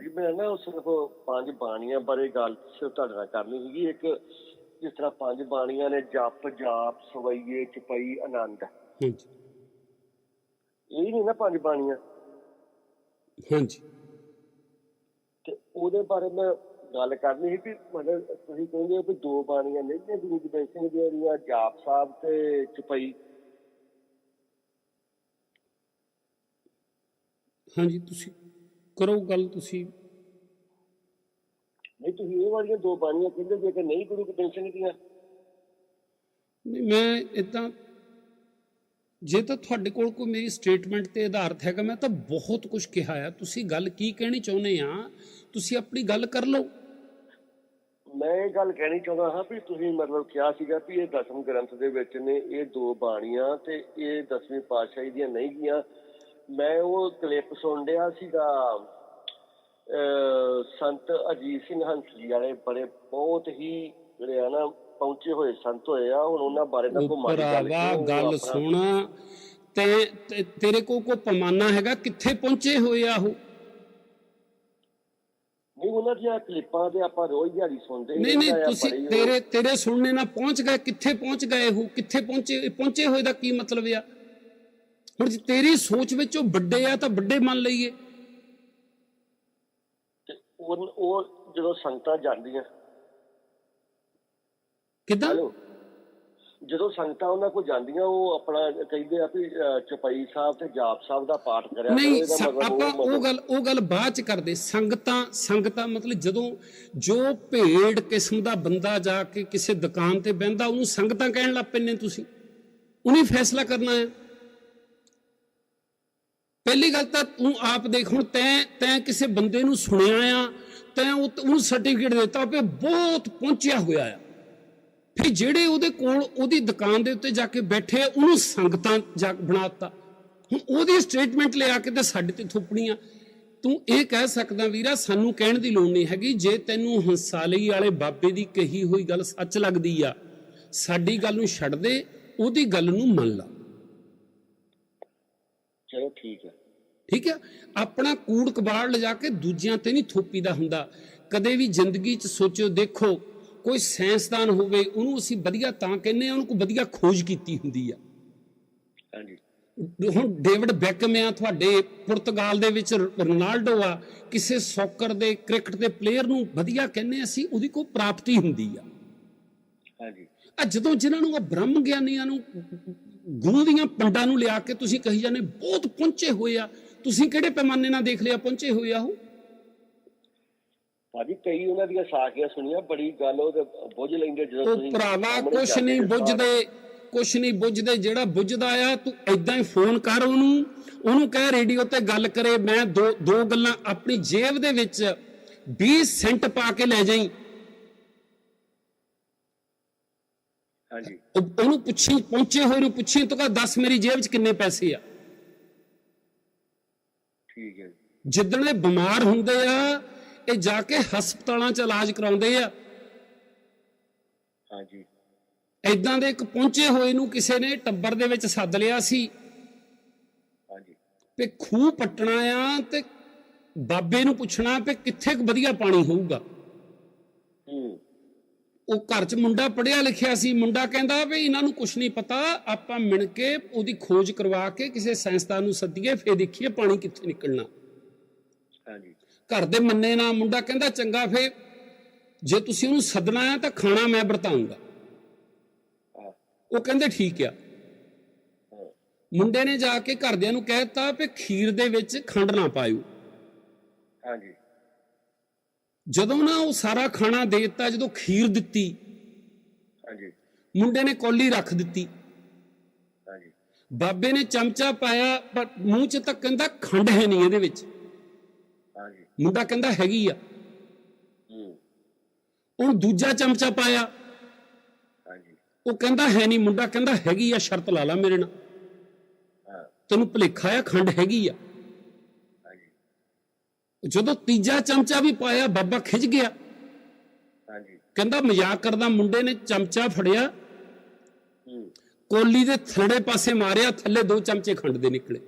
ਭਾਜੀ ਮੈਂ ਨਾ ਸਿਰਫ ਪੰਜ ਬਾਣੀਆਂ ਬਾਰੇ ਗੱਲ ਸਿਰਫ ਤੁਹਾਡੇ ਨਾਲ ਕਰਨੀ ਸੀਗੀ। ਇੱਕ ਜਿਸ ਤਰ੍ਹਾਂ ਪੰਜ ਬਾਣੀਆਂ ਨੇ ਜਪ ਜਾਪ ਸਵਈਏ ਚਪਈ ਆਨੰਦ। ਹਾਂਜੀ। ਇਹ ਨਹੀਂ ਨਾ ਪੰਜ ਬਾਣੀਆਂ? ਹਾਂਜੀ। ਤੇ ਉਹਦੇ ਬਾਰੇ ਮੈਂ ਗੱਲ ਕਰਨੀ ਸੀ ਕਿ ਮਤਲਬ ਤੁਸੀਂ ਕਹਿੰਦੇ ਹੋ ਕਿ ਦੋ ਬਾਣੀਆਂ ਨੇ ਗੁਰੂ ਗੋਬਿੰਦ ਸਿੰਘ ਦੀਆਂ ਜਾਪ ਸਾਹਿਬ ਤੇ ਚਪਈ। ਹਾਂਜੀ ਤੁਸੀਂ ਕਰੋ ਗੱਲ ਤੁਸੀਂ। ਨਹੀਂ ਤੁਸੀਂ ਇਹ ਵਾਲੀਆਂ ਦੋ ਬਾਣੀਆਂ ਕਹਿੰਦੇ ਜੇ ਕਿ ਨਹੀਂ ਗੁਰੂ ਸਿੰਘ ਦੀਆਂ ਨਹੀਂ ਮੈਂ ਇਦਾਂ ਜੇ ਤਾਂ ਤੁਹਾਡੇ ਕੋਲ ਕੋਈ ਮੇਰੀ ਸਟੇਟਮੈਂਟ ਤੇ ਆਧਾਰਿਤ ਹੈਗਾ ਮੈਂ ਤਾਂ ਬਹੁਤ ਕੁਝ ਕਿਹਾ ਆ। ਤੁਸੀਂ ਗੱਲ ਕੀ ਕਹਿਣੀ ਚਾਹੁੰਦੇ ਆ ਤੁਸੀਂ ਆਪਣੀ ਗੱਲ ਕਰ ਲਓ। ਮੈਂ ਇਹ ਗੱਲ ਕਹਿਣੀ ਚਾਹੁੰਦਾ ਹਾਂ ਵੀ ਤੁਸੀਂ ਮਤਲਬ ਕਿਹਾ ਸੀਗਾ ਵੀ ਇਹ ਦਸਮ ਗ੍ਰੰਥ ਦੇ ਵਿੱਚ ਨੇ ਇਹ ਦੋ ਬਾਣੀਆਂ ਤੇ ਇਹ ਦਸਵੀਂ ਪਾਤਸ਼ਾਹੀ ਦੀਆਂ ਨਹੀਂ ਗੀਆਂ ਮੈਂ ਉਹ ਕਲਿੱਪ ਸੁਣ ਰਿਹਾ ਸੀਗਾ ਸੰਤ ਅਜੀਤ ਸਿੰਘ ਹੰਸਲੀ ਵਾਲੇ ਬੜੇ ਬਹੁਤ ਹੀ ਜਿਹੜੇ ਆ ਨਾ ਪਹੁੰਚੇ ਹੋਏ ਸੰਤ ਹੋਏ ਆ ਹੁਣ ਉਹਨਾਂ ਬਾਰੇ ਤਾਂ ਕੋਈ ਮਾੜੀ ਗੱਲ? ਉਹ ਗੱਲ ਸੁਣ। ਤੇ ਤੇਰੇ ਕੋਲ ਕੋਈ ਪਮਾਨਾ ਹੈਗਾ ਕਿੱਥੇ ਪਹੁੰਚੇ ਹੋਏ ਆ ਉਹ? ਨਹੀਂ ਉਹਨਾਂ ਦੀਆਂ ਕਲਿੱਪਾਂ ਤੇ ਆਪਾਂ ਰੋਜ਼ ਦਿਹਾੜੀ ਸੁਣਦੇ ਹੀ ਨਹੀਂ ਨਹੀਂ ਤੁਸੀਂ ਤੇਰੇ ਤੇਰੇ ਸੁਣਨੇ ਨਾਲ ਪਹੁੰਚ ਗਏ ਕਿੱਥੇ ਪਹੁੰਚ ਗਏ ਉਹ? ਕਿੱਥੇ ਪਹੁੰਚੇ ਪਹੁੰਚੇ ਹੋਏ ਦਾ ਕੀ ਮਤਲਬ ਆ? ਹੁਣ ਜੇ ਤੇਰੀ ਸੋਚ ਵਿੱਚ ਉਹ ਵੱਡੇ ਆ ਤਾਂ ਵੱਡੇ ਮੰਨ ਲਈਏ। ਤੇ ਉਹ ਉਹ ਜਦੋਂ ਸੰਗਤਾਂ ਜਾਂਦੀਆਂ। ਕਿਦਾਂ? ਜਦੋਂ ਸੰਗਤਾਂ ਉਹਨਾਂ ਕੋਲ ਜਾਂਦੀਆਂ ਉਹ ਆਪਣਾ ਕਹਿੰਦੇ ਆ ਵੀ ਚੌਪਈ ਸਾਹਿਬ ਤੇ ਜਾਪ ਸਾਹਿਬ ਦਾ ਪਾਠ ਕਰਿਆ ਕਰੋ, ਨਹੀਂ ਆਪਾਂ ਉਹ ਗੱਲ ਉਹ ਗੱਲ ਬਾਅਦ ਚ ਕਰਦੇ। ਸੰਗਤਾਂ ਸੰਗਤਾਂ ਮਤਲਬ ਜਦੋਂ ਜੋ ਭੇੜ ਕਿਸਮ ਦਾ ਬੰਦਾ ਜਾ ਕੇ ਕਿਸੇ ਦੁਕਾਨ ਤੇ ਬਹਿੰਦਾ ਉਹਨੂੰ ਸੰਗਤਾਂ ਕਹਿਣ ਲੱਗ ਪੈਂਦੇ ਤੁਸੀਂ। ਉਹਨੇ ਫੈਸਲਾ ਕਰਨਾ ਹੈ। ਪਹਿਲੀ ਗੱਲ ਤਾਂ ਤੂੰ ਆਪ ਦੇਖ ਹੁਣ ਤੈਂ ਤੈਂ ਕਿਸੇ ਬੰਦੇ ਨੂੰ ਸੁਣਿਆ ਆ ਤੈਂ ਉਹਨੂੰ ਸਰਟੀਫਿਕੇਟ ਦਿੱਤਾ ਵੀ ਬਹੁਤ ਪਹੁੰਚਿਆ ਹੋਇਆ ਆ। ਫਿਰ ਜਿਹੜੇ ਉਹਦੇ ਕੋਲ ਉਹਦੀ ਦੁਕਾਨ ਦੇ ਉੱਤੇ ਜਾ ਕੇ ਬੈਠੇ ਆ, ਉਹਨੂੰ ਸੰਗਤਾਂ ਜਾ ਬਣਾਤਾ ਹੁਣ ਉਹਦੀ ਸਟੇਟਮੈਂਟ ਲਿਆ ਕੇ ਤੇ ਸਾਡੇ ਤੇ ਥੋਪਣੀਆਂ ਤੂੰ ਇਹ ਕਹਿ ਸਕਦਾ ਵੀਰਾ ਸਾਨੂੰ ਕਹਿਣ ਦੀ ਲੋੜ ਨਹੀਂ ਹੈਗੀ ਜੇ ਤੈਨੂੰ ਹੰਸਾਲੀ ਵਾਲੇ ਬਾਬੇ ਦੀ ਕਹੀ ਹੋਈ ਗੱਲ ਸੱਚ ਲੱਗਦੀ ਆ ਸਾਡੀ ਗੱਲ ਨੂੰ ਛੱਡ ਦੇ ਉਹਦੀ ਗੱਲ ਨੂੰ ਮੰਨ ਲਾ। ਚਲੋ ਠੀਕ ਹੈ। ਠੀਕ ਹੈ? ਆਪਣਾ ਕੂੜ ਕਬਾੜ ਲਿਜਾ ਕੇ ਦੂਜਿਆਂ ਤੇ ਨਹੀਂ ਥੋਪੀਦਾ ਹੁੰਦਾ। ਕਦੇ ਵੀ ਜ਼ਿੰਦਗੀ 'ਚ ਸੋਚੋ ਦੇਖੋ ਕੋਈ ਸਾਇੰਸਦਾਨ ਹੋਵੇ ਉਹਨੂੰ ਅਸੀਂ ਵਧੀਆ ਤਾਂ ਕਹਿੰਦੇ ਆ ਉਹਨੂੰ ਕੋਈ ਵਧੀਆ ਖੋਜ ਕੀਤੀ ਹੁੰਦੀ ਆ। ਹਾਂਜੀ। ਹੁਣ ਡੇਵਿਡ ਬੈਕਮ ਆ ਤੁਹਾਡੇ ਪੁਰਤਗਾਲ ਦੇ ਵਿੱਚ ਰੋਨਾਲਡੋ ਆ ਕਿਸੇ ਸੌਕਰ ਦੇ ਕ੍ਰਿਕਟ ਦੇ ਪਲੇਅਰ ਨੂੰ ਵਧੀਆ ਕਹਿੰਦੇ ਅਸੀਂ ਉਹਦੀ ਕੋਈ ਪ੍ਰਾਪਤੀ ਹੁੰਦੀ ਆ। ਹਾਂਜੀ। ਆ ਜਦੋਂ ਜਿਨ੍ਹਾਂ ਨੂੰ ਆ ਬ੍ਰਹਮ ਗਿਆਨੀਆਂ ਨੂੰ ਗੁਰੂ ਦੀਆਂ ਪੰਡਾਂ ਨੂੰ ਲਿਆ ਕੇ ਤੁਸੀਂ ਕਹੀ ਜਾਂਦੇ ਬਹੁਤ ਪਹੁੰਚੇ ਹੋਏ ਆ। ਤੁਸੀਂ ਕਿਹੜੇ ਪੈਮਾਨੇ ਨਾਲ ਦੇਖ ਲਿਆ ਪਹੁੰਚੇ ਹੋਏ ਆ ਉਹ? ਭਾਜੀ ਕਈ ਉਹਨਾਂ ਦੀਆਂ ਸਾਖੀਆਂ ਸੁਣੀਆਂ ਬੜੀ ਗੱਲ ਉਹ ਬੁੱਝ ਲੈਂਦੇ ਜਦੋਂ ਤੁਸੀਂ ਭਰਾਵਾ ਕੁਛ ਨਹੀਂ ਬੁੱਝਦੇ ਕੁਛ ਨਹੀਂ ਬੁੱਝਦੇ ਜਿਹੜਾ ਬੁੱਝਦਾ ਆ ਤੂੰ ਐਦਾਂ ਹੀ ਫੋਨ ਕਰ ਉਹਨੂੰ ਉਹਨੂੰ ਕਹਿ ਰੇਡੀਓ ਤੇ ਗੱਲ ਕਰੇ ਮੈਂ ਦੋ ਦੋ ਗੱਲਾਂ ਆਪਣੀ ਜੇਬ ਦੇ ਵਿੱਚ 20 ਸੈਂਟ ਪਾ ਕੇ ਲੈ ਜਾਈ। ਹਾਂਜੀ। ਉਹ- ਉਹਨੂੰ ਪੁੱਛੀ ਪਹੁੰਚੇ ਹੋਏ ਨੂੰ ਪੁੱਛੀ ਤੂੰ ਕਹ ਦੱਸ ਮੇਰੀ ਜੇਬ 'ਚ ਕਿੰਨੇ ਪੈਸੇ ਆ। ਠੀਕ ਹੈ ਜਿੱਦਣ ਇਹ ਬਿਮਾਰ ਹੁੰਦੇ ਆ ਇਹ ਜਾ ਕੇ ਹਸਪਤਾਲਾਂ 'ਚ ਇਲਾਜ ਕਰਾਉਂਦੇ ਆ। ਹਾਂਜੀ। ਐਦਾਂ ਦੇ ਇੱਕ ਪਹੁੰਚੇ ਹੋਏ ਨੂੰ ਕਿਸੇ ਨੇ ਟੱਬਰ ਦੇ ਵਿੱਚ ਸੱਦ ਲਿਆ ਸੀ। ਹਾਂਜੀ। ਤੇ ਖੂਹ ਪੱਟਣਾ ਆ ਤੇ ਬਾਬੇ ਨੂੰ ਪੁੱਛਣਾ ਵੀ ਕਿੱਥੇ ਕੁ ਵਧੀਆ ਪਾਣੀ ਹੋਊਗਾ। ਹੂੰ। ਉਹ ਘਰ 'ਚ ਮੁੰਡਾ ਪੜਿਆ ਲਿਖਿਆ ਸੀ ਮੁੰਡਾ ਕਹਿੰਦਾ ਵੀ ਇਹਨਾਂ ਨੂੰ ਕੁਝ ਨਹੀਂ ਪਤਾ ਆਪਾਂ ਮਿਣ ਕੇ ਉਹਦੀ ਖੋਜ ਕਰਵਾ ਕੇ ਕਿਸੇ ਸਾਇੰਸਦਾਨ ਨੂੰ ਸੱਦੀਏ ਫੇਰ ਦੇਖੀਏ ਪਾਣੀ ਕਿੱਥੇ ਨਿਕਲਣਾ। ਹਾਂਜੀ। ਘਰ ਦੇ ਮੰਨੇ ਨਾ ਮੁੰਡਾ ਕਹਿੰਦਾ ਚੰਗਾ ਫੇ ਜੇ ਤੁਸੀਂ ਉਹਨੂੰ ਸੱਦਣਾ ਆ ਤਾਂ ਖਾਣਾ ਮੈਂ ਵਰਤਾਉਂਗਾ। ਹਾਂ। ਉਹ ਕਹਿੰਦੇ ਠੀਕ ਆ। ਹਾਂ। ਮੁੰਡੇ ਨੇ ਜਾ ਕੇ ਘਰਦਿਆਂ ਨੂੰ ਕਹਿ ਦਿੱਤਾ ਵੀ ਖੀਰ ਦੇ ਵਿੱਚ ਖੰਡ ਨਾ ਪਾਇਓ। ਹਾਂਜੀ। ਜਦੋਂ ਨਾ ਉਹ ਸਾਰਾ ਖਾਣਾ ਦੇ ਦਿੱਤਾ ਜਦੋਂ ਖੀਰ ਦਿੱਤੀ ਹਾਂਜੀ। ਮੁੰਡੇ ਨੇ ਕੌਲੀ ਰੱਖ ਦਿੱਤੀ। ਹਾਂਜੀ। ਬਾਬੇ ਨੇ ਚਮਚਾ ਪਾਇਆ ਪਰ ਮੂੰਹ 'ਚ ਤਾਂ ਕਹਿੰਦਾ ਖੰਡ ਹੈ ਨਹੀਂ ਇਹਦੇ ਵਿੱਚ। ਹਾਂਜੀ। ਮੁੰਡਾ ਕਹਿੰਦਾ ਹੈਗੀ ਆ। ਹੂੰ। ਹੁਣ ਦੂਜਾ ਚਮਚਾ ਪਾਇਆ। ਹਾਂਜੀ। ਉਹ ਕਹਿੰਦਾ ਹੈ ਨਹੀਂ ਮੁੰਡਾ ਕਹਿੰਦਾ ਹੈਗੀ ਆ ਸ਼ਰਤ ਲਾ ਲਾ ਮੇਰੇ ਨਾਲ। ਤੈਨੂੰ ਭੁਲੇਖਾ ਆ ਖੰਡ ਹੈਗੀ ਆ। ਜਦੋਂ ਤੀਜਾ ਚਮਚਾ ਵੀ ਪਾਇਆ ਬਾਬਾ ਖਿੱਚ ਗਿਆ। ਹਾਂਜੀ। ਕਹਿੰਦਾ ਮਜ਼ਾਕ ਕਰਦਾ ਮੁੰਡੇ ਨੇ ਚਮਚਾ ਫੜਿਆ। ਕੋਲੀ ਦੇ ਥੱਲੇ ਪਾਸੇ ਮਾਰਿਆ ਥੱਲੇ ਦੋ ਚਮਚੇ ਖੰਡ ਦੇ ਨਿਕਲੇ।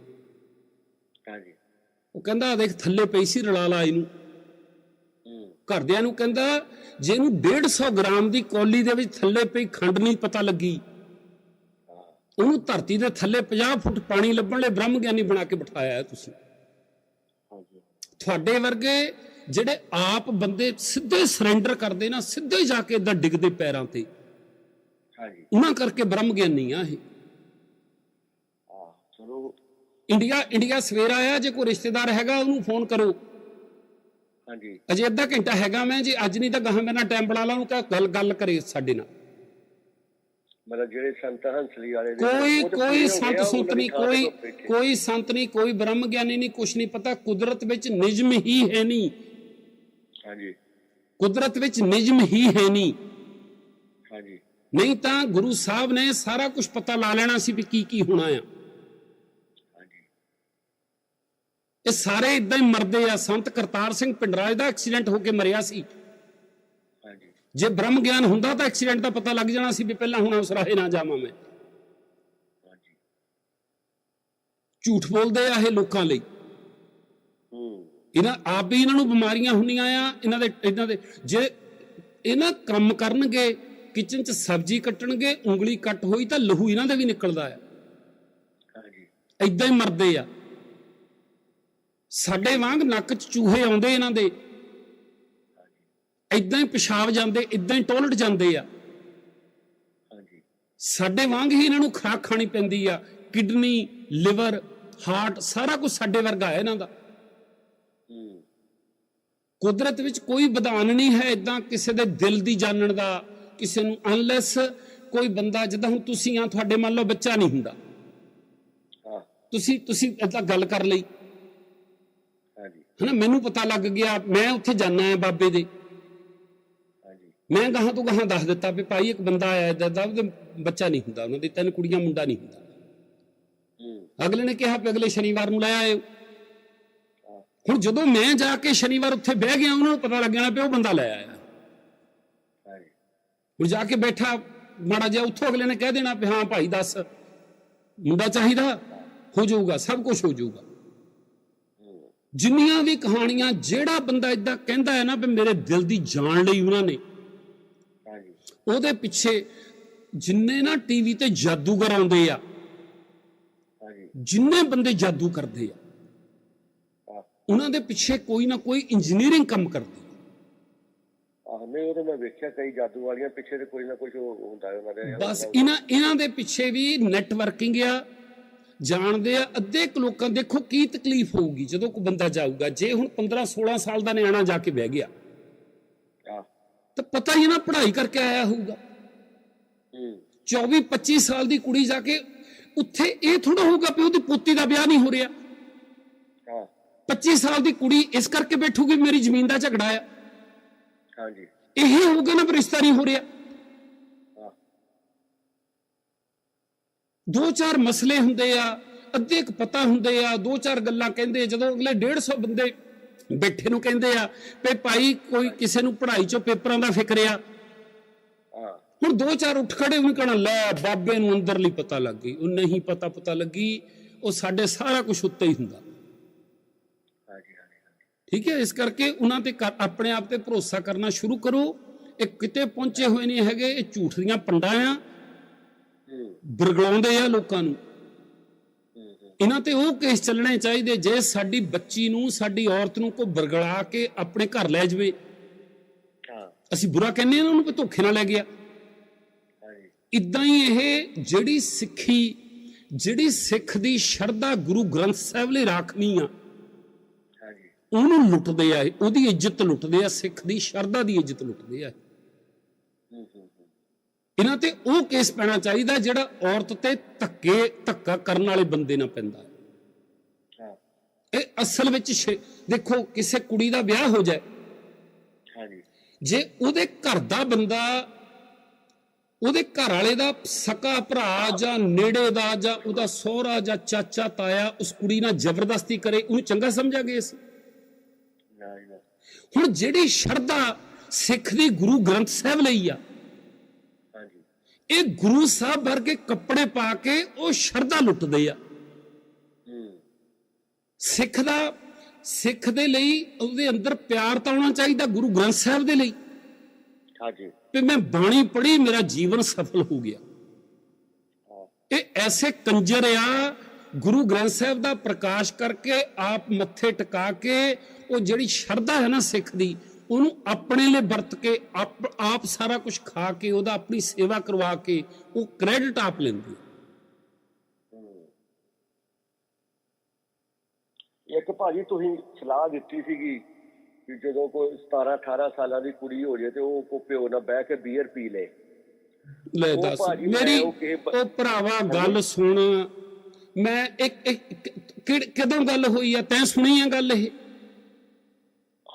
ਹਾਂਜੀ। ਉਹ ਕਹਿੰਦਾ ਦੇਖ ਥੱਲੇ ਪਈ ਸੀ ਰਲਾ ਲਾ ਇਹਨੂੰ ਘਰਦਿਆਂ ਨੂੰ ਕਹਿੰਦਾ ਜੇ ਇਹਨੂੰ 150 ਗ੍ਰਾਮ ਦੀ ਕੌਲੀ ਦੇ ਵਿੱਚ ਥੱਲੇ ਪਈ ਖੰਡ ਨਹੀਂ ਪਤਾ ਲੱਗੀ ਉਹਨੂੰ ਧਰਤੀ ਦੇ ਥੱਲੇ 50 ਫੁੱਟ ਪਾਣੀ ਲੱਭਣ ਲਈ ਬ੍ਰਹਮ ਗਿਆਨੀ ਬਣਾ ਕੇ ਬਿਠਾਇਆ ਤੁਸੀਂ। ਤੁਹਾਡੇ ਵਰਗੇ ਜਿਹੜੇ ਆਪ ਬੰਦੇ ਸਿੱਧੇ ਸਰੈਂਡਰ ਕਰਦੇ ਨਾ ਸਿੱਧੇ ਜਾ ਕੇ ਇਦਾਂ ਡਿੱਗਦੇ ਪੈਰਾਂ ਤੇ। ਹਾਂਜੀ। ਉਹਨਾਂ ਕਰਕੇ ਬ੍ਰਹਮ ਗਿਆਨੀ ਆ ਇਹ। ਹਾਂ ਚਲੋ। ਇੰਡੀਆ ਇੰਡੀਆ ਸਵੇਰ ਆਇਆ ਜੇ ਕੋਈ ਰਿਸ਼ਤੇਦਾਰ ਹੈਗਾ ਉਹਨੂੰ ਫੋਨ ਕਰੋ। ਹਾਂਜੀ। ਅਜੇ ਅੱਧਾ ਘੰਟਾ ਹੈਗਾ ਮੈਂ ਜੇ ਅੱਜ ਨਹੀਂ ਤਾਂ ਗਾਹਾਂ ਮੇਰੇ ਨਾਲ ਟਾਈਮ ਬਣਾ ਲਾ ਉਹਨੂੰ ਕਹ ਗੱਲ ਗੱਲ ਕਰੇ ਸਾਡੇ ਨਾਲ। ਮਤਲਬ ਜਿਹੜੇ ਸੰਤ ਹੰਸਲੀ ਵਾਲੇ ਕੋਈ ਕੋਈ ਸੰਤ ਸੁੰਤ ਨਹੀਂ ਕੋਈ। ਕੋਈ ਸੰਤ ਨਹੀਂ ਕੋਈ ਬ੍ਰਹਮ ਗਿਆਨੀ ਨਹੀਂ ਕੁਛ ਨਹੀਂ ਪਤਾ ਕੁਦਰਤ ਵਿੱਚ ਨਿਜਮ ਹੀ ਹੈ ਨਹੀਂ। ਹਾਂਜੀ। ਕੁਦਰਤ ਵਿੱਚ ਨਿਜਮ ਹੀ ਹੈ ਨਹੀਂ। ਹਾਂਜੀ। ਨਹੀਂ ਤਾਂ ਗੁਰੂ ਸਾਹਿਬ ਨੇ ਸਾਰਾ ਕੁਝ ਪਤਾ ਲਾ ਲੈਣਾ ਸੀ ਵੀ ਕੀ ਕੀ ਹੋਣਾ ਆ। ਇਹ ਸਾਰੇ ਇਦਾਂ ਹੀ ਮਰਦੇ ਆ। ਸੰਤ ਕਰਤਾਰ ਸਿੰਘ ਪਿੰਡਰਾਜ ਦਾ ਐਕਸੀਡੈਂਟ ਹੋ ਕੇ ਮਰਿਆ ਸੀ। ਜੇ ਬ੍ਰਹਮ ਗਿਆਨ ਹੁੰਦਾ ਤਾਂ ਐਕਸੀਡੈਂਟ ਦਾ ਪਤਾ ਲੱਗ ਜਾਣਾ ਸੀ ਵੀ ਪਹਿਲਾਂ ਹੁਣ ਉਸ ਰਾਹੇ ਨਾ ਜਾਵਾਂ ਮੈਂ। ਝੂਠ ਬੋਲਦੇ ਆ ਇਹ ਲੋਕਾਂ ਲਈ। ਇਹਨਾਂ ਆਪ ਵੀ ਇਹਨਾਂ ਨੂੰ ਬਿਮਾਰੀਆਂ ਹੁੰਦੀਆਂ ਆ, ਇਹਨਾਂ ਦੇ ਇਹਨਾਂ ਦੇ ਜੇ ਇਹਨਾਂ ਕੰਮ ਕਰਨਗੇ, ਕਿਚਨ 'ਚ ਸਬਜ਼ੀ ਕੱਟਣਗੇ, ਉਂਗਲੀ ਕੱਟ ਹੋਈ ਤਾਂ ਲਹੂ ਇਹਨਾਂ ਦੇ ਵੀ ਨਿਕਲਦਾ ਆ। ਹਾਂਜੀ ਹੀ ਮਰਦੇ ਆ। ਸਾਡੇ ਵਾਂਗ ਨੱਕ 'ਚ ਚੂਹੇ ਆਉਂਦੇ ਇਹਨਾਂ ਦੇ। ਐਦਾਂ ਹੀ ਪਿਸ਼ਾਬ ਜਾਂਦੇ ਐਦਾਂ ਹੀ ਟੋਇਲਟ ਜਾਂਦੇ ਆ। ਸਾਡੇ ਵਾਂਗ ਹੀ ਇਹਨਾਂ ਨੂੰ ਖੁਰਾਕ ਖਾਣੀ ਪੈਂਦੀ ਆ। ਕਿਡਨੀ ਲਿਵਰ ਹਾਰਟ ਸਾਰਾ ਕੁਝ ਸਾਡੇ ਵਰਗਾ ਹੈ ਇਹਨਾਂ ਦਾ। ਕੁਦਰਤ ਵਿੱਚ ਕੋਈ ਵਿਧਾਨ ਨਹੀਂ ਹੈ ਇਦਾਂ ਕਿਸੇ ਦੇ ਦਿਲ ਦੀ ਜਾਣਨ ਦਾ ਕਿਸੇ ਨੂੰ ਅਨਲੈਸ ਕੋਈ ਬੰਦਾ ਜਿੱਦਾਂ ਹੁਣ ਤੁਸੀਂ ਆ ਤੁਹਾਡੇ ਮੰਨ ਲਓ ਬੱਚਾ ਨਹੀਂ ਹੁੰਦਾ। ਤੁਸੀਂ ਤੁਸੀਂ ਏਦਾਂ ਗੱਲ ਕਰ ਲਈ। ਹਾਂਜੀ। ਹਨਾ ਮੈਨੂੰ ਪਤਾ ਲੱਗ ਗਿਆ ਮੈਂ ਉੱਥੇ ਜਾਣਾ ਹੈ ਬਾਬੇ ਦੇ। ਮੈਂ ਗਾਹਾਂ ਤੋਂ ਗਾਹਾਂ ਦੱਸ ਦਿੱਤਾ ਵੀ ਭਾਈ ਇੱਕ ਬੰਦਾ ਆਇਆ ਏਦਾਂ ਦਾ ਉਹਦੇ ਬੱਚਾ ਨਹੀਂ ਹੁੰਦਾ ਉਹਨਾਂ ਦੀ ਤਿੰਨ ਕੁੜੀਆਂ ਮੁੰਡਾ ਨਹੀਂ ਹੁੰਦਾ। ਅਗਲੇ ਨੇ ਕਿਹਾ ਵੀ ਅਗਲੇ ਸ਼ਨੀਵਾਰ ਨੂੰ ਲੈ ਆਇਓ। ਹੁਣ ਜਦੋਂ ਮੈਂ ਜਾ ਕੇ ਸ਼ਨੀਵਾਰ ਉੱਥੇ ਬਹਿ ਗਿਆ ਉਹਨਾਂ ਨੂੰ ਪਤਾ ਲੱਗ ਜਾਣਾ ਵੀ ਉਹ ਬੰਦਾ ਲੈ ਆਇਆ। ਹੁਣ ਜਾ ਕੇ ਬੈਠਾ ਮਾੜਾ ਜਿਹਾ ਉੱਥੋਂ ਅਗਲੇ ਨੇ ਕਹਿ ਦੇਣਾ ਵੀ ਹਾਂ ਭਾਈ ਦੱਸ ਮੁੰਡਾ ਚਾਹੀਦਾ ਹੋ ਜਾਊਗਾ ਸਭ ਕੁਝ ਹੋ ਜਾਊਗਾ। ਜਿੰਨੀਆਂ ਵੀ ਕਹਾਣੀਆਂ ਜਿਹੜਾ ਬੰਦਾ ਇਦਾਂ ਕਹਿੰਦਾ ਹੈ ਨਾ ਵੀ ਮੇਰੇ ਦਿਲ ਦੀ ਜਾਣ ਲਈ ਉਹਨਾਂ ਨੇ ਉਹਦੇ ਪਿੱਛੇ ਜਿੰਨੇ ਨਾ ਟੀਵੀ ਤੇ ਜਾਦੂਗਰ ਆਉਂਦੇ ਆ ਜਿੰਨੇ ਬੰਦੇ ਜਾਦੂ ਕਰਦੇ ਆ ਉਹਨਾਂ ਦੇ ਪਿੱਛੇ ਕੋਈ ਨਾ ਕੋਈ ਇੰਜੀਨੀਅਰਿੰਗ ਕੰਮ ਕਰਦੇ ਨਹੀਂ ਉਹ ਤਾਂ ਮੈਂ ਵੇਖਿਆ ਕਈ ਜਾਦੂ ਵਾਲੀਆਂ ਪਿੱਛੇ ਤੇ ਕੋਈ ਨਾ ਕੁਝ ਹੁੰਦਾ ਹੈ ਉਹਨਾਂ ਦੇ। ਬਸ ਇਹਨਾਂ ਇਹਨਾਂ ਦੇ ਪਿੱਛੇ ਵੀ ਨੈਟਵਰਕਿੰਗ ਆ ਜਾਣਦੇ ਆ ਅੱਧੇ ਕੁ ਲੋਕਾਂ ਦੇਖੋ ਕੀ ਤਕਲੀਫ ਹੋਊਗੀ ਜਦੋਂ ਕੋਈ ਬੰਦਾ ਜਾਊਗਾ। ਜੇ ਹੁਣ 15 16 ਸਾਲ ਦਾ ਨਿਆਣਾ ਜਾ ਕੇ ਬਹਿ ਗਿਆ ਤਾਂ ਪਤਾ ਹੀ ਨਾ ਪੜ੍ਹਾਈ ਕਰਕੇ ਆਇਆ ਹੋਊਗਾ। ਹੂੰ। 24 25 ਸਾਲ ਦੀ ਕੁੜੀ ਜਾ ਕੇ ਉੱਥੇ ਇਹ ਥੋੜਾ ਹੋਊਗਾ ਵੀ ਉਹਦੀ ਪੋਤੀ ਦਾ ਵਿਆਹ ਨਹੀਂ ਹੋ ਰਿਹਾ। ਹਾਂ। 25 ਸਾਲ ਦੀ ਕੁੜੀ ਇਸ ਕਰਕੇ ਬੈਠੂਗੀ ਮੇਰੀ ਜ਼ਮੀਨ ਦਾ ਝਗੜਾ ਆ। ਹਾਂਜੀ। ਇਹ ਹੋਊਗਾ ਨਾ ਰਿਸ਼ਤਾ ਨਹੀਂ ਹੋ ਰਿਹਾ। ਦੋ ਚਾਰ ਮਸਲੇ ਹੁੰਦੇ ਆ ਅੱਧੇ ਕੁ ਪਤਾ ਹੁੰਦੇ ਆ ਦੋ ਚਾਰ ਗੱਲਾਂ ਕਹਿੰਦੇ। ਜਦੋਂ ਅਗਲੇ 150 ਬੰਦੇ ਬੈਠੇ ਨੂੰ ਕਹਿੰਦੇ ਆ ਵੀ ਭਾਈ ਕੋਈ ਕਿਸੇ ਨੂੰ ਪੜ੍ਹਾਈ ਚੋਂ ਪੇਪਰਾਂ ਦਾ ਫਿਕਰ ਆ। ਹੁਣ ਦੋ ਚਾਰ ਉੱਠ ਖੜੇ ਉਹਨੂੰ ਕਹਣਾ ਲੈ ਬਾਬੇ ਨੂੰ ਅੰਦਰਲੀ ਪਤਾ ਲੱਗ ਗਈ। ਉਹ ਨਹੀਂ ਪਤਾ ਪਤਾ ਲੱਗੀ ਉਹ ਸਾਡੇ ਸਾਰਾ ਕੁਝ ਉੱਤੇ ਹੀ ਹੁੰਦਾ। ਠੀਕ ਹੈ ਇਸ ਕਰਕੇ ਉਹਨਾਂ ਤੇ ਆਪਣੇ ਆਪ ਤੇ ਭਰੋਸਾ ਕਰਨਾ ਸ਼ੁਰੂ ਕਰੋ। ਇਹ ਕਿਤੇ ਪਹੁੰਚੇ ਹੋਏ ਨਹੀਂ ਹੈਗੇ ਇਹ ਝੂਠ ਦੀਆਂ ਪੰਡਾਂ ਆ। ਬਰਗਲਾਉਂਦੇ ਆ ਲੋਕਾਂ ਨੂੰ। ਇਹਨਾਂ ਤੇ ਉਹ ਕੇਸ ਚੱਲਣੇ ਚਾਹੀਦੇ ਜੇ ਸਾਡੀ ਬੱਚੀ ਨੂੰ ਸਾਡੀ ਔਰਤ ਨੂੰ ਕੋਈ ਬਰਗਲਾ ਕੇ ਆਪਣੇ ਘਰ ਲੈ ਜਾਵੇ। ਹਾਂ। ਅਸੀਂ ਬੁਰਾ ਕਹਿੰਦੇ ਹਾਂ ਉਹਨਾਂ ਕਿ ਧੋਖੇ ਨਾਲ ਲੈ ਗਿਆ। ਇਦਾਂ ਹੀ ਇਹ ਜਿਹੜੀ ਸਿੱਖੀ ਜਿਹੜੀ ਸਿੱਖ ਦੀ ਸ਼ਰਧਾ ਗੁਰੂ ਗ੍ਰੰਥ ਸਾਹਿਬ ਲਈ ਰਾਖਣੀ ਆ ਉਹਨੂੰ ਲੁੱਟਦੇ ਆ ਉਹਦੀ ਇੱਜ਼ਤ ਲੁੱਟਦੇ ਆ ਸਿੱਖ ਦੀ ਸ਼ਰਧਾ ਦੀ ਇੱਜ਼ਤ ਲੁੱਟਦੇ ਆ ਇਹਨਾਂ ਤੇ ਉਹ ਕੇਸ ਪੈਣਾ ਚਾਹੀਦਾ ਜਿਹੜਾ ਔਰਤ ਤੇ ਧੱਕੇ ਧੱਕਾ ਕਰਨ ਵਾਲੇ ਬੰਦੇ ਨਾਲ ਪੈਂਦਾ। ਇਹ ਅਸਲ ਵਿੱਚ ਦੇਖੋ ਕਿਸੇ ਕੁੜੀ ਦਾ ਵਿਆਹ ਹੋ ਜਾਏ ਹਾਂਜੀ। ਜੇ ਉਹਦੇ ਘਰ ਦਾ ਬੰਦਾ ਉਹਦੇ ਘਰ ਵਾਲੇ ਦਾ ਸਕਾ ਭਰਾ ਜਾਂ ਨੇੜੇ ਦਾ ਜਾਂ ਉਹਦਾ ਸਹੁਰਾ ਜਾਂ ਚਾਚਾ ਤਾਇਆ ਉਸ ਕੁੜੀ ਨਾਲ ਜ਼ਬਰਦਸਤੀ ਕਰੇ ਉਹਨੂੰ ਚੰਗਾ ਸਮਝਾਂਗੇ ਨਾ। ਹੁਣ ਜਿਹੜੀ ਸ਼ਰਧਾ ਸਿੱਖ ਦੀ ਗੁਰੂ ਗ੍ਰੰਥ ਸਾਹਿਬ ਲਈ ਆ ਇਹ ਗੁਰੂ ਸਾਹਿਬ ਵਰਗੇ ਕੱਪੜੇ ਪਾ ਕੇ ਉਹ ਸ਼ਰਧਾ ਲੁੱਟਦੇ ਆ। ਸਿੱਖ ਦਾ ਸਿੱਖ ਦੇ ਲਈ ਉਹਦੇ ਅੰਦਰ ਪਿਆਰ ਤਾਂ ਆਉਣਾ ਚਾਹੀਦਾ ਗੁਰੂ ਗ੍ਰੰਥ ਸਾਹਿਬ ਦੇ ਲਈ। ਹਾਂਜੀ। ਵੀ ਮੈਂ ਬਾਣੀ ਪੜ੍ਹੀ ਮੇਰਾ ਜੀਵਨ ਸਫਲ ਹੋ ਗਿਆ। ਇਹ ਐਸੇ ਕੰਜਰ ਆ ਗੁਰੂ ਗ੍ਰੰਥ ਸਾਹਿਬ ਦਾ ਪ੍ਰਕਾਸ਼ ਕਰਕੇ ਆਪ ਮੱਥੇ ਟਿਕਾ ਕੇ ਉਹ ਜਿਹੜੀ ਸ਼ਰਧਾ ਹੈ ਨਾ ਸਿੱਖ ਦੀ ਉਹਨੂੰ ਆਪਣੇ ਲਈ ਵਰਤ ਕੇ ਆਪ ਸਾਰਾ ਕੁਝ ਖਾ ਕੇ ਉਹਦਾ ਆਪਣੀ ਸੇਵਾ ਕਰਵਾ ਕੇ ਉਹ ਕ੍ਰੈਡਿਟ ਆਪ ਲੈਂਦੇ ਇੱਕ ਭਾਜੀ ਤੁਸੀਂ ਸਲਾਹ ਦਿੱਤੀ ਸੀਗੀ ਕਿ ਜਦੋਂ ਕੋਈ 17 18 ਸਾਲਾਂ ਦੀ ਕੁੜੀ ਹੋ ਜੇ ਤੇ ਉਹ ਕੋ ਪਿਓ ਨਾਲ ਬਹਿ ਕੇ ਬੀਅਰ ਪੀ ਲੇ। ਲੈ ਦੱਸ ਮੇਰੀ ਉਹ ਭਰਾਵਾ ਗੱਲ ਸੁਣ। ਮੈਂ ਇੱਕ ਕਦੋਂ ਗੱਲ ਹੋਈ ਆ? ਤੈਂ ਸੁਣੀ ਆ ਗੱਲ ਇਹ?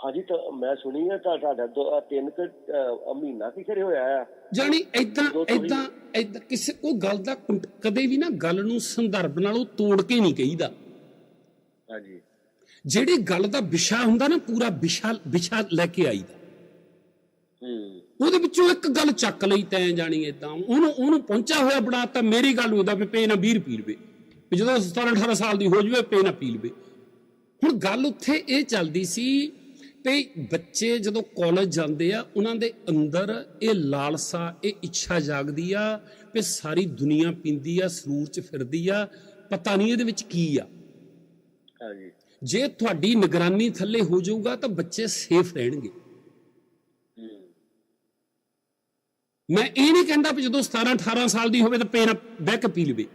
ਹਾਂਜੀ ਤਾਂ ਮੈਂ ਸੁਣੀ ਹੈ ਤਾਂ ਤੁਹਾਡਾ ਦੋ- ਤਿੰਨ ਕੁ ਮਹੀਨਾ ਕੀ ਖਰੇ ਹੋਇਆ ਆ। ਜਦੋਂ ਤੁਸੀਂ- ਐਦਾਂ ਐਦਾਂ ਕਿਸੇ ਕੋਈ ਗੱਲ ਦਾ ਕਦੇ ਵੀ ਨਾ ਗੱਲ ਨੂੰ ਸੰਦਰਭ ਨਾਲੋਂ ਤੋੜ ਕੇ ਨਹੀਂ ਕਹੀਦਾ। ਹਾਂਜੀ। ਜਿਹੜੀ ਗੱਲ ਦਾ ਵਿਸ਼ਾ ਹੁੰਦਾ ਨਾ ਪੂਰਾ ਵਿਸ਼ਾ ਵਿਸ਼ਾ ਲੈ ਕੇ ਆਈਦਾ। ਹੂੰ। ਉਹਦੇ ਵਿੱਚੋਂ ਇੱਕ ਗੱਲ ਚੱਕ ਲਈ ਤੈਂ ਜਾਣੀ ਏਦਾਂ ਉਹਨੂੰ ਉਹਨੂੰ ਪਹੁੰਚਾ ਹੋਇਆ ਬਣਾਤਾ ਮੇਰੀ ਗੱਲ ਉਹਦਾ ਵੀ ਪੇ ਨਾ 20 ਰੁਪਏ ਰੁਪਏ। ਵੀ ਜਦੋਂ 17 18 ਸਾਲ ਦੀ ਹੋ ਜਵੇ ਪੇ ਨਾ ਪੀ ਲਵੇ। ਹੁਣ ਗੱਲ ਉੱਥੇ ਇਹ ਚੱਲਦੀ ਸੀ ਵੀ ਬੱਚੇ ਜਦੋਂ ਕਾਲਜ ਜਾਂਦੇ ਆ ਉਹਨਾਂ ਦੇ ਅੰਦਰ ਇਹ ਲਾਲਸਾ ਇਹ ਇੱਛਾ ਜਾਗਦੀ ਆ ਵੀ ਸਾਰੀ ਦੁਨੀਆ ਪੀਂਦੀ ਆ ਸਰੂਰ 'ਚ ਫਿਰਦੀ ਆ ਪਤਾ ਨਹੀਂ ਇਹਦੇ ਵਿੱਚ ਕੀ ਆ। ਹਾਂਜੀ। ਜੇ ਤੁਹਾਡੀ ਨਿਗਰਾਨੀ ਥੱਲੇ ਹੋ ਜਾਊਗਾ ਤਾਂ ਬੱਚੇ ਸੇਫ ਰਹਿਣਗੇ। ਮੈਂ ਇਹ ਨਹੀਂ ਕਹਿੰਦਾ ਵੀ ਜਦੋਂ 17 18 ਸਾਲ ਦੀ ਹੋਵੇ ਤਾਂ ਪੇਨ ਬਹਿ ਕੇ ਪੀ ਲਵੇ।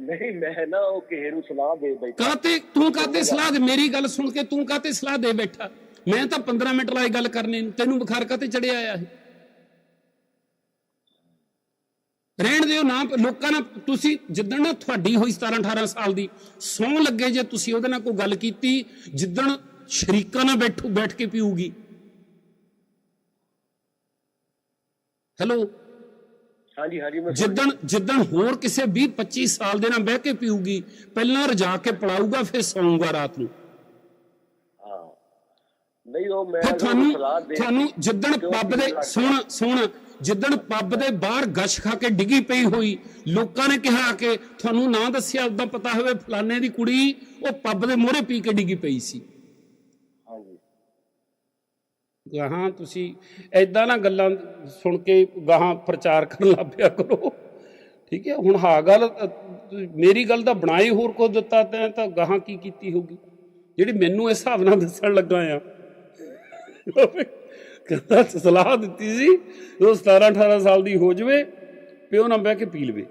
ਨਹੀਂ, ਮੈਂ ਨਾ ਉਹ ਕਿਸੇ ਨੂੰ ਸਲਾਹ ਦੇ ਬੈਠਾ। ਕਾਤੇ ਤੂੰ ਕਾਤੇ ਸਲਾਹ ਦੇ? ਮੇਰੀ ਗੱਲ ਸੁਣ ਕੇ ਤੂੰ ਕਾਤੇ ਸਲਾਹ ਦੇ ਬੈਠਾ? ਮੈਂ ਤਾਂ 15 ਮਿੰਟ ਲਾਏ ਗੱਲ ਕਰਨੇ ਨੂੰ। ਤੈਨੂੰ ਬੁਖਾਰ ਕਾਤੇ ਚੜਿਆ ਆਇਆ ਇਹ? ਰਹਿਣ ਦਿਓ ਨਾ, ਲੋਕਾਂ ਨਾਲ ਤੁਸੀਂ ਜਿੱਦਣ ਨਾ ਤੁਹਾਡੀ ਹੋਈ 17 18 ਸਾਲ ਦੀ, ਸੌਂ ਲੱਗੇ ਜੇ ਤੁਸੀਂ ਉਹਦੇ ਨਾਲ ਕੋਈ ਗੱਲ ਕੀਤੀ, ਜਿੱਦਣ ਸ਼ਰੀਕਾਂ ਨਾਲ ਬੈਠੂ, ਬੈਠ ਕੇ ਪੀਊਗੀ। ਹੈਲੋ ਹਾਂਜੀ ਹਾਂਜੀ ਮੈਂ ਜਿੱਦਣ ਜਿੱਦਣ ਹੋਰ ਕਿਸੇ 20 25 ਸਾਲ ਦੇ ਨਾਲ ਬਹਿ ਕੇ ਪੀਊਗੀ ਪਹਿਲਾਂ ਰਜਾ ਕੇ ਪੜਾਊਗਾ ਫਿਰ ਸੌਂਗਾ ਰਾਤ ਨੂੰ। ਹਾਂ। ਨਹੀਂ ਉਹ ਮੈਂ ਤੁਹਾਨੂੰ ਤੁਹਾਨੂੰ ਜਿੱਦਣ ਪੱਬ ਦੇ ਸੁਣ ਸੁਣ ਜਿੱਦਣ ਪੱਬ ਦੇ ਬਾਹਰ ਗਸ਼ ਖਾ ਕੇ ਡਿੱਗੀ ਪਈ ਹੋਈ ਲੋਕਾਂ ਨੇ ਕਿਹਾ ਕਿ ਤੁਹਾਨੂੰ ਨਾ ਦੱਸਿਆ ਉਦਾਂ ਪਤਾ ਹੋਵੇ ਫਲਾਣੇ ਦੀ ਕੁੜੀ ਉਹ ਪੱਬ ਦੇ ਮੋਹਰੇ ਪੀ ਕੇ ਡਿੱਗੀ ਪਈ ਸੀ। ਗਾਹਾਂ ਤੁਸੀਂ ਐਦਾਂ ਨਾ ਗੱਲਾਂ ਸੁਣ ਕੇ ਗਾਹਾਂ ਪ੍ਰਚਾਰ ਕਰਨ ਲੱਗ ਪਿਆ ਕਰੋ। ਠੀਕ ਹੈ, ਹੁਣ ਹਾਂ ਗੱਲ ਮੇਰੀ ਗੱਲ ਦਾ ਬਣਾਈ ਹੋਰ ਕੋ ਦਿੱਤਾ ਤੈਂ ਤਾਂ ਗਾਹਾਂ ਕੀ ਕੀਤੀ ਹੋਗੀ ਜਿਹੜੀ ਮੈਨੂੰ ਇਸ ਹਿਸਾਬ ਨਾਲ ਦੱਸਣ ਲੱਗਾ ਆ। ਕਹਿੰਦਾ ਸਲਾਹ ਦਿੱਤੀ ਸੀ ਉਹ 17 18 ਸਾਲ ਦੀ ਹੋ ਜਵੇ, ਪਿਓ ਨਾ ਬਹਿ ਕੇ ਪੀ ਲਵੇ।